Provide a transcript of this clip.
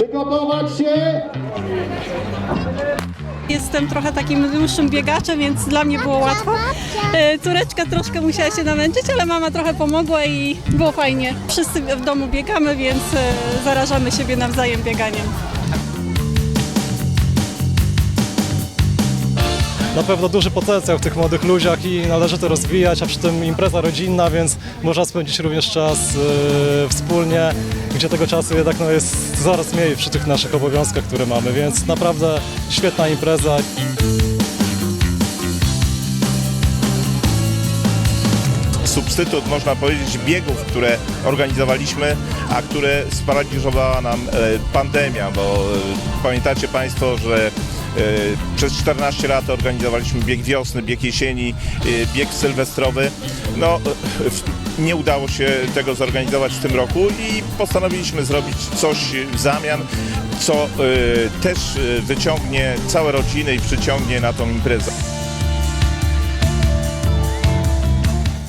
Przygotować się! Jestem trochę takim dłuższym biegaczem, więc dla mnie było łatwo. E, Córeczka troszkę musiała się namęczyć, ale mama trochę pomogła i było fajnie. Wszyscy w domu biegamy, więc e, zarażamy siebie nawzajem bieganiem. na pewno duży potencjał w tych młodych ludziach i należy to rozwijać, a przy tym impreza rodzinna, więc można spędzić również czas e, wspólnie, gdzie tego czasu jednak no, jest coraz mniej przy tych naszych obowiązkach, które mamy, więc naprawdę świetna impreza. substytut, można powiedzieć, biegów, które organizowaliśmy, a które sparaliżowała nam e, pandemia, bo e, pamiętacie Państwo, że przez 14 lat organizowaliśmy bieg wiosny, bieg jesieni, e, bieg sylwestrowy. No, e, nie udało się tego zorganizować w tym roku i postanowiliśmy zrobić coś w zamian, co e, też e, wyciągnie całe rodziny i przyciągnie na tą imprezę.